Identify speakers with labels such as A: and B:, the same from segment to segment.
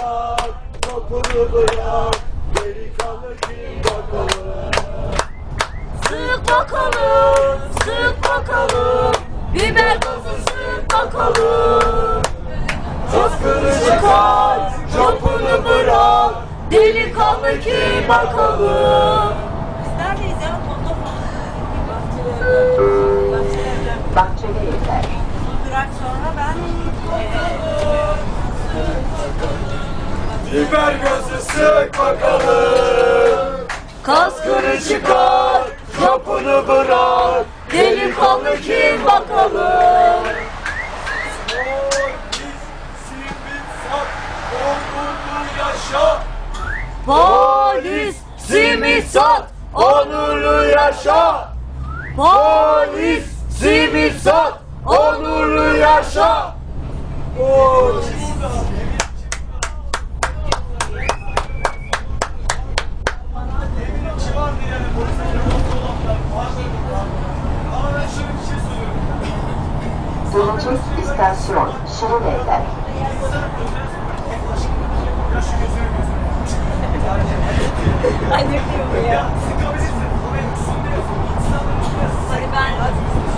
A: çıkar Topunu bırak Delikanlı kim bakalım
B: Sık bakalım, sık bakalım. Biber gazı sık bakalım.
A: Kaskını çıkar Topunu bırak
B: Delikanlı kim bakalım.
C: Neredeyiz ya?
D: Bahçeli Evler.
C: Durak sonra ben
A: Biber gözü sık bakalım.
B: Kaskını çıkar,
A: Topunu bırak.
B: Delikanlı kim bakalım. Polis simit sat,
A: Onurlu yaşa.
B: Polis
A: Simit sat Onurlu yaşa
D: Gelecek istasyon Şirin Evler.
C: Ay ne diyor ya? Hadi ben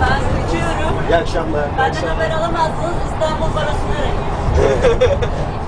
C: ben kaçıyorum.
A: İyi akşamlar
C: Benden haber alamazsınız İstanbul parasını arayın.